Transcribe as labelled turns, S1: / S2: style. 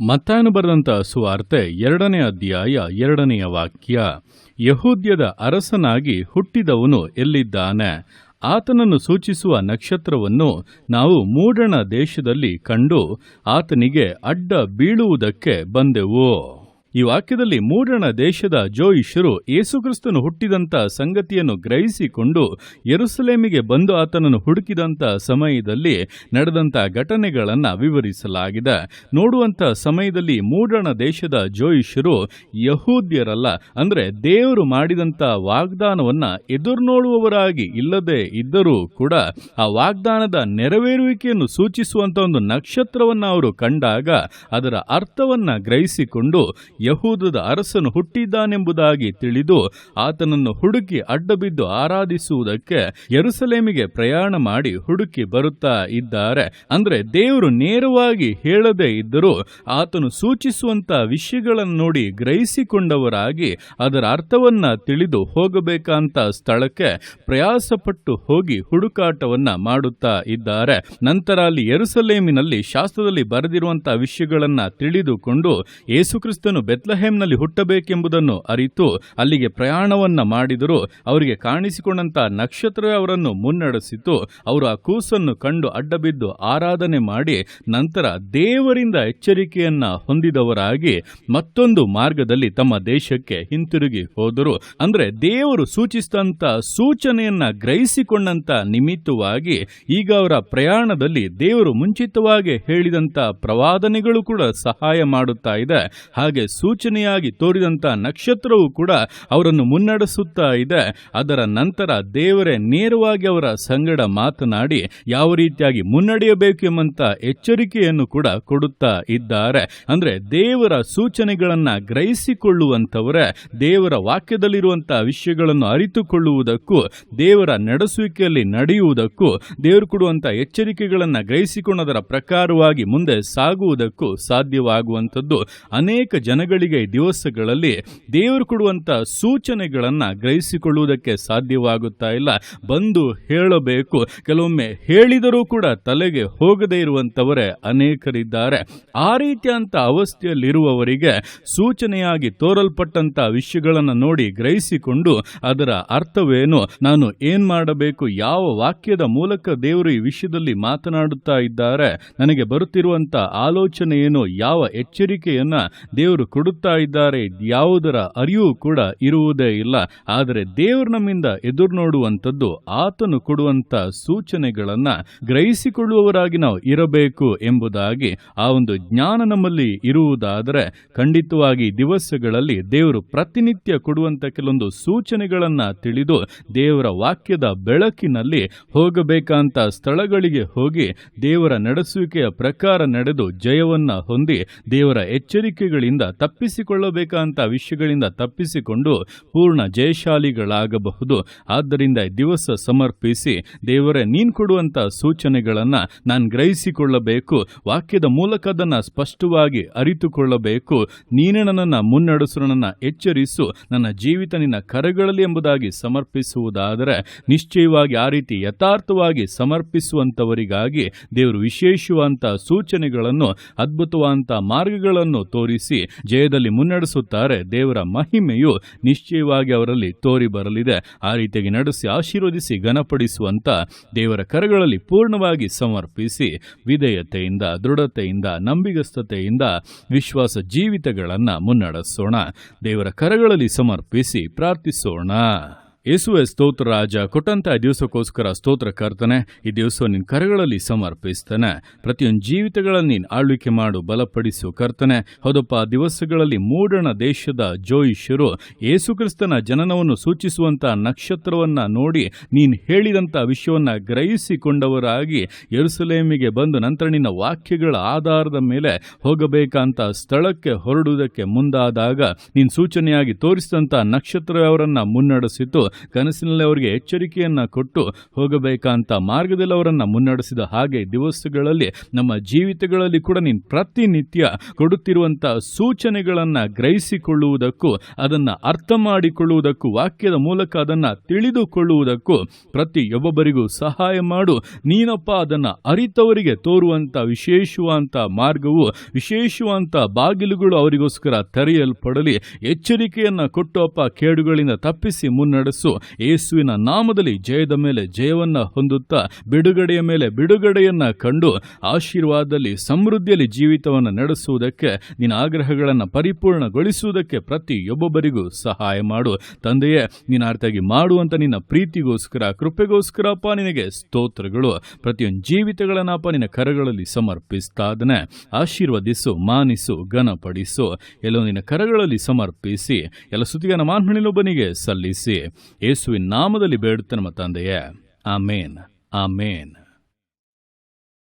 S1: ಮತ್ತಾಯನು ಬರೆದಂಥ ಸುವಾರ್ತೆ ಎರಡನೇ ಅಧ್ಯಾಯ ಎರಡನೆಯ ವಾಕ್ಯ. ಯಹೂದ್ಯದ ಅರಸನಾಗಿ ಹುಟ್ಟಿದವನು ಎಲ್ಲಿದ್ದಾನೆ? ಆತನನ್ನು ಸೂಚಿಸುವ ನಕ್ಷತ್ರವನ್ನು ನಾವು ಮೂಡಣ ದೇಶದಲ್ಲಿ ಕಂಡು ಆತನಿಗೆ ಅಡ್ಡ ಬೀಳುವುದಕ್ಕೆ ಬಂದೆವು. ಈ ವಾಕ್ಯದಲ್ಲಿ ಮೂಡಣ ದೇಶದ ಜೋಯಿಷರು ಯೇಸುಕ್ರಿಸ್ತನು ಹುಟ್ಟಿದಂಥ ಸಂಗತಿಯನ್ನು ಗ್ರಹಿಸಿಕೊಂಡು ಯರುಸಲೇಮಿಗೆ ಬಂದು ಆತನನ್ನು ಹುಡುಕಿದಂತ ಸಮಯದಲ್ಲಿ ನಡೆದಂತ ಘಟನೆಗಳನ್ನು ವಿವರಿಸಲಾಗಿದೆ. ನೋಡುವಂತ ಸಮಯದಲ್ಲಿ ಮೂಡಣ ದೇಶದ ಜೋಯಿಷರು ಯಹೂದ್ಯರಲ್ಲ, ಅಂದರೆ ದೇವರು ಮಾಡಿದಂತ ವಾಗ್ದಾನವನ್ನ ಎದುರು ನೋಡುವವರಾಗಿ ಇಲ್ಲದೆ ಇದ್ದರೂ ಕೂಡ ಆ ವಾಗ್ದಾನದ ನೆರವೇರುವಿಕೆಯನ್ನು ಸೂಚಿಸುವಂತ ಒಂದು ನಕ್ಷತ್ರವನ್ನು ಅವರು ಕಂಡಾಗ ಅದರ ಅರ್ಥವನ್ನ ಗ್ರಹಿಸಿಕೊಂಡು ಯಹೂದದ ಅರಸನು ಹುಟ್ಟಿದ್ದಾನೆಂಬುದಾಗಿ ತಿಳಿದು ಆತನನ್ನು ಹುಡುಕಿ ಅಡ್ಡಬಿದ್ದು ಆರಾಧಿಸುವುದಕ್ಕೆ ಯರುಸಲೇಮಿಗೆ ಪ್ರಯಾಣ ಮಾಡಿ ಹುಡುಕಿ ಬರುತ್ತಾ ಇದ್ದಾರೆ. ಅಂದ್ರೆ ದೇವರು ನೇರವಾಗಿ ಹೇಳದೇ ಇದ್ದರೂ ಆತನು ಸೂಚಿಸುವಂತ ವಿಷಯಗಳನ್ನು ನೋಡಿ ಗ್ರಹಿಸಿಕೊಂಡವರಾಗಿ ಅದರ ಅರ್ಥವನ್ನ ತಿಳಿದು ಹೋಗಬೇಕಂತ ಸ್ಥಳಕ್ಕೆ ಪ್ರಯಾಸಪಟ್ಟು ಹೋಗಿ ಹುಡುಕಾಟವನ್ನ ಮಾಡುತ್ತಾ ಇದ್ದಾರೆ. ನಂತರ ಅಲ್ಲಿ ಯರುಸಲೇಮಿನಲ್ಲಿ ಶಾಸ್ತ್ರದಲ್ಲಿ ಬರೆದಿರುವಂತಹ ವಿಷಯಗಳನ್ನ ತಿಳಿದುಕೊಂಡು ಯೇಸುಕ್ರಿಸ್ತನು ಬೆತ್ಲಹೇಮ್ನಲ್ಲಿ ಹುಟ್ಟಬೇಕೆಂಬುದನ್ನು ಅರಿತು ಅಲ್ಲಿಗೆ ಪ್ರಯಾಣವನ್ನ ಮಾಡಿದರೂ ಅವರಿಗೆ ಕಾಣಿಸಿಕೊಂಡಂತ ನಕ್ಷತ್ರವೇ ಅವರನ್ನು ಮುನ್ನಡೆಸಿತು. ಅವರು ಆ ಕೂಸನ್ನು ಕಂಡು ಅಡ್ಡಬಿದ್ದು ಆರಾಧನೆ ಮಾಡಿ ನಂತರ ದೇವರಿಂದ ಎಚ್ಚರಿಕೆಯನ್ನ ಹೊಂದಿದವರಾಗಿ ಮತ್ತೊಂದು ಮಾರ್ಗದಲ್ಲಿ ತಮ್ಮ ದೇಶಕ್ಕೆ ಹಿಂತಿರುಗಿ ಹೋದರು. ಅಂದ್ರೆ ದೇವರು ಸೂಚಿಸಿದಂತ ಸೂಚನೆಯನ್ನ ಗ್ರಹಿಸಿಕೊಂಡಂತ ನಿಮಿತ್ತವಾಗಿ ಈಗ ಅವರ ಪ್ರಯಾಣದಲ್ಲಿ ದೇವರು ಮುಂಚಿತವಾಗಿ ಹೇಳಿದಂತ ಪ್ರವಾದನೆಗಳು ಕೂಡ ಸಹಾಯ ಮಾಡುತ್ತಾ ಇದೆ. ಹಾಗೆ ಸೂಚನೆಯಾಗಿ ತೋರಿದಂತ ನಕ್ಷತ್ರವು ಕೂಡ ಅವರನ್ನು ಮುನ್ನಡೆಸುತ್ತಾ ಇದೆ. ಅದರ ನಂತರ ದೇವರೇ ನೇರವಾಗಿ ಅವರ ಸಂಗಡ ಮಾತನಾಡಿ ಯಾವ ರೀತಿಯಾಗಿ ಮುನ್ನಡೆಯಬೇಕು ಎಂಬಂತ ಎಚ್ಚರಿಕೆಯನ್ನು ಕೂಡ ಕೊಡುತ್ತಾ ಇದ್ದಾರೆ. ಅಂದ್ರೆ ದೇವರ ಸೂಚನೆಗಳನ್ನ ಗ್ರಹಿಸಿಕೊಳ್ಳುವಂತವರೇ ದೇವರ ವಾಕ್ಯದಲ್ಲಿರುವಂತಹ ವಿಷಯಗಳನ್ನು ಅರಿತುಕೊಳ್ಳುವುದಕ್ಕೂ, ದೇವರ ನಡೆಸುವಿಕೆಯಲ್ಲಿ ನಡೆಯುವುದಕ್ಕೂ, ದೇವರು ಕೊಡುವಂತ ಎಚ್ಚರಿಕೆಗಳನ್ನ ಗ್ರಹಿಸಿಕೊಂಡದರ ಪ್ರಕಾರವಾಗಿ ಮುಂದೆ ಸಾಗುವುದಕ್ಕೂ ಸಾಧ್ಯವಾಗುವಂಥದ್ದು. ಅನೇಕ ಜನಗಳಿಗೆ ಈ ದಿವಸಗಳಲ್ಲಿ ದೇವರು ಕೊಡುವಂಥ ಸೂಚನೆಗಳನ್ನು ಗ್ರಹಿಸಿಕೊಳ್ಳುವುದಕ್ಕೆ ಸಾಧ್ಯವಾಗುತ್ತಾ ಇಲ್ಲ. ಬಂದು ಹೇಳಬೇಕು. ಕೆಲವೊಮ್ಮೆ ಹೇಳಿದರೂ ಕೂಡ ತಲೆಗೆ ಹೋಗದೇ ಇರುವಂಥವರೇ ಅನೇಕರಿದ್ದಾರೆ. ಆ ರೀತಿಯಂಥ ಅವಸ್ಥೆಯಲ್ಲಿರುವವರಿಗೆ ಸೂಚನೆಯಾಗಿ ತೋರಲ್ಪಟ್ಟಂಥ ವಿಷಯಗಳನ್ನು ನೋಡಿ ಗ್ರಹಿಸಿಕೊಂಡು ಅದರ ಅರ್ಥವೇನು, ನಾನು ಏನ್ ಮಾಡಬೇಕು, ಯಾವ ವಾಕ್ಯದ ಮೂಲಕ ದೇವರು ಈ ವಿಷಯದಲ್ಲಿ ಮಾತನಾಡುತ್ತಾ ಇದ್ದಾರೆ, ನನಗೆ ಬರುತ್ತಿರುವಂಥ ಆಲೋಚನೆ ಏನು, ಯಾವ ಎಚ್ಚರಿಕೆಯನ್ನ ದೇವರು ಕೊಡುತ್ತಾ ಇದ್ದಾರೆ. ಯಾವುದರ ಅರಿವು ಕೂಡ ಇರುವುದೇ ಇಲ್ಲ. ಆದರೆ ದೇವರು ನಮ್ಮಿಂದ ಎದುರು ನೋಡುವಂಥದ್ದು ಆತನು ಕೊಡುವಂತ ಸೂಚನೆಗಳನ್ನ ಗ್ರಹಿಸಿಕೊಳ್ಳುವವರಾಗಿ ನಾವು ಇರಬೇಕು ಎಂಬುದಾಗಿ ಆ ಒಂದು ಜ್ಞಾನ ನಮ್ಮಲ್ಲಿ ಇರುವುದಾದರೆ ಖಂಡಿತವಾಗಿ ದಿವಸಗಳಲ್ಲಿ ದೇವರು ಪ್ರತಿನಿತ್ಯ ಕೊಡುವಂತ ಕೆಲವೊಂದು ಸೂಚನೆಗಳನ್ನ ತಿಳಿದು ದೇವರ ವಾಕ್ಯದ ಬೆಳಕಿನಲ್ಲಿ ಹೋಗಬೇಕಂತ ಸ್ಥಳಗಳಿಗೆ ಹೋಗಿ ದೇವರ ನಡೆಸುವಿಕೆಯ ಪ್ರಕಾರ ನಡೆದು ಜಯವನ್ನ ಹೊಂದಿ ದೇವರ ಎಚ್ಚರಿಕೆಗಳಿಂದ ತಪ್ಪಿಸಿಕೊಳ್ಳಬೇಕಂತ ವಿಷಯಗಳಿಂದ ತಪ್ಪಿಸಿಕೊಂಡು ಪೂರ್ಣ ಜಯಶಾಲಿಗಳಾಗಬಹುದು. ಆದ್ದರಿಂದ ದಿವಸ ಸಮರ್ಪಿಸಿ, ದೇವರೇ, ನೀನು ಕೊಡುವಂಥ ಸೂಚನೆಗಳನ್ನು ನಾನು ಗ್ರಹಿಸಿಕೊಳ್ಳಬೇಕು. ವಾಕ್ಯದ ಮೂಲಕ ಅದನ್ನು ಸ್ಪಷ್ಟವಾಗಿ ಅರಿತುಕೊಳ್ಳಬೇಕು. ನೀನೇ ನನ್ನನ್ನು ಮುನ್ನಡೆಸು ನನ್ನ ಎಚ್ಚರಿಸು. ನನ್ನ ಜೀವಿತ ನಿನ್ನ ಕರೆಗಳಲ್ಲಿ ಎಂಬುದಾಗಿ ಸಮರ್ಪಿಸುವುದಾದರೆ ನಿಶ್ಚಯವಾಗಿ ಆ ರೀತಿ ಯಥಾರ್ಥವಾಗಿ ಸಮರ್ಪಿಸುವಂತವರಿಗಾಗಿ ದೇವರು ವಿಶೇಷವಾದಂಥ ಸೂಚನೆಗಳನ್ನು, ಅದ್ಭುತವಾದಂಥ ಮಾರ್ಗಗಳನ್ನು ತೋರಿಸಿ ಜಯದಲ್ಲಿ ಮುನ್ನಡೆಸುತ್ತಾರೆ. ದೇವರ ಮಹಿಮೆಯು ನಿಶ್ಚಯವಾಗಿ ಅವರಲ್ಲಿ ತೋರಿ ಬರಲಿದೆ. ಆ ರೀತಿಯಾಗಿ ನಡೆಸಿ, ಆಶೀರ್ವದಿಸಿ, ಘನಪಡಿಸುವಂತ ದೇವರ ಕರಗಳಲ್ಲಿ ಪೂರ್ಣವಾಗಿ ಸಮರ್ಪಿಸಿ, ವಿಧೇಯತೆಯಿಂದ, ದೃಢತೆಯಿಂದ, ನಂಬಿಗಸ್ತತೆಯಿಂದ ವಿಶ್ವಾಸ ಜೀವಿತಗಳನ್ನು ಮುನ್ನಡೆಸೋಣ. ದೇವರ ಕರಗಳಲ್ಲಿ ಸಮರ್ಪಿಸಿ ಪ್ರಾರ್ಥಿಸೋಣ. ಯೇಸುವೆ ಸ್ತೋತ್ರ ರಾಜ, ಕೊಟ್ಟಂತ ದಿವಸಕ್ಕೋಸ್ಕರ ಸ್ತೋತ್ರ ಕರ್ತನೆ, ಈ ದಿವಸ ನಿನ್ನ ಕರೆಗಳಲ್ಲಿ ಸಮರ್ಪಿಸ್ತಾನೆ. ಪ್ರತಿಯೊಂದು ಜೀವಿತಗಳನ್ನು ನೀನು ಆಳ್ವಿಕೆ ಮಾಡು, ಬಲಪಡಿಸು ಕರ್ತನೆ. ಹೌದಪ್ಪ ದಿವಸಗಳಲ್ಲಿ ಮೂಡಣ ದೇಶದ ಜೋಯಿಷ್ಯರು ಯೇಸುಕ್ರಿಸ್ತನ ಜನನವನ್ನು ಸೂಚಿಸುವಂತ ನಕ್ಷತ್ರವನ್ನ ನೋಡಿ ನೀನು ಹೇಳಿದಂತ ವಿಷಯವನ್ನ ಗ್ರಹಿಸಿಕೊಂಡವರಾಗಿ ಯರುಸಲೇಮಿಗೆ ಬಂದು ನಂತರ ನಿನ್ನ ವಾಕ್ಯಗಳ ಆಧಾರದ ಮೇಲೆ ಹೋಗಬೇಕಂತ ಸ್ಥಳಕ್ಕೆ ಹೊರಡುವುದಕ್ಕೆ ಮುಂದಾದಾಗ ನೀನು ಸೂಚನೆಯಾಗಿ ತೋರಿಸಿದಂತ ನಕ್ಷತ್ರ ಅವರನ್ನ ಮುನ್ನಡೆಸಿತು. ಕನಸಿನಲ್ಲಿ ಅವರಿಗೆ ಎಚ್ಚರಿಕೆಯನ್ನ ಕೊಟ್ಟು ಹೋಗಬೇಕಂತ ಮಾರ್ಗದಲ್ಲಿ ಅವರನ್ನು ಮುನ್ನಡೆಸಿದ ಹಾಗೆ ದಿವಸಗಳಲ್ಲಿ ನಮ್ಮ ಜೀವಿತಗಳಲ್ಲಿ ಕೂಡ ನೀನು ಪ್ರತಿನಿತ್ಯ ಕೊಡುತ್ತಿರುವಂಥ ಸೂಚನೆಗಳನ್ನು ಗ್ರಹಿಸಿಕೊಳ್ಳುವುದಕ್ಕೂ, ಅದನ್ನ ಅರ್ಥ ಮಾಡಿಕೊಳ್ಳುವುದಕ್ಕೂ, ವಾಕ್ಯದ ಮೂಲಕ ಅದನ್ನ ತಿಳಿದುಕೊಳ್ಳುವುದಕ್ಕೂ ಪ್ರತಿಯೊಬ್ಬೊಬ್ಬರಿಗೂ ಸಹಾಯ ಮಾಡು. ನೀನಪ್ಪ ಅದನ್ನ ಅರಿತವರಿಗೆ ತೋರುವಂತ ವಿಶೇಷವಾದಂಥ ಮಾರ್ಗವು ವಿಶೇಷವಾದಂಥ ಬಾಗಿಲುಗಳು ಅವರಿಗೋಸ್ಕರ ತೆರೆಯಲ್ಪಡಲಿ. ಎಚ್ಚರಿಕೆಯನ್ನು ಕೊಟ್ಟು ಅಪ್ಪ ಕೇಡುಗಳಿಂದ ತಪ್ಪಿಸಿ ಮುನ್ನಡೆಸು. ಯೇಸುವಿನ ನಾಮದಲ್ಲಿ ಜಯದ ಮೇಲೆ ಜಯವನ್ನ ಹೊಂದುತ್ತಾ ಬಿಡುಗಡೆಯ ಮೇಲೆ ಬಿಡುಗಡೆಯನ್ನ ಕಂಡು ಆಶೀರ್ವಾದದಲ್ಲಿ ಸಮೃದ್ಧಿಯಲ್ಲಿ ಜೀವಿತವನ್ನು ನಡೆಸುವುದಕ್ಕೆ ನಿನ್ನ ಆಗ್ರಹಗಳನ್ನು ಪರಿಪೂರ್ಣಗೊಳಿಸುವುದಕ್ಕೆ ಪ್ರತಿಯೊಬ್ಬೊಬ್ಬರಿಗೂ ಸಹಾಯ ಮಾಡು. ತಂದೆಯೇ, ನೀನು ಅರ್ಥಾಗಿ ಮಾಡುವಂತ ನಿನ್ನ ಪ್ರೀತಿಗೋಸ್ಕರ ಕೃಪೆಗೋಸ್ಕರಪ್ಪ ನಿನಗೆ ಸ್ತೋತ್ರಗಳು. ಪ್ರತಿಯೊಂದು ಜೀವಿತಗಳನ್ನಪ್ಪ ನಿನ್ನ ಕರಗಳಲ್ಲಿ ಸಮರ್ಪಿಸ್ತಾದನೆ ಆಶೀರ್ವದಿಸು, ಮಾನಿಸು, ಘನಪಡಿಸು. ಎಲ್ಲೋ ನಿನ್ನ ಕರಗಳಲ್ಲಿ ಸಮರ್ಪಿಸಿ, ಎಲ್ಲ ಸುದ್ದಿಗನ ಮಾನ್ಮಣಿಲೊಬ್ಬನಿಗೆ ಸಲ್ಲಿಸಿ. ಯೇಸುವಿನ ನಾಮದಲ್ಲಿ ಬೇಡುತ್ತೆ ನಮ್ಮ ತಂದೆಯೇ ಆಮೇನ್ ಆಮೇನ್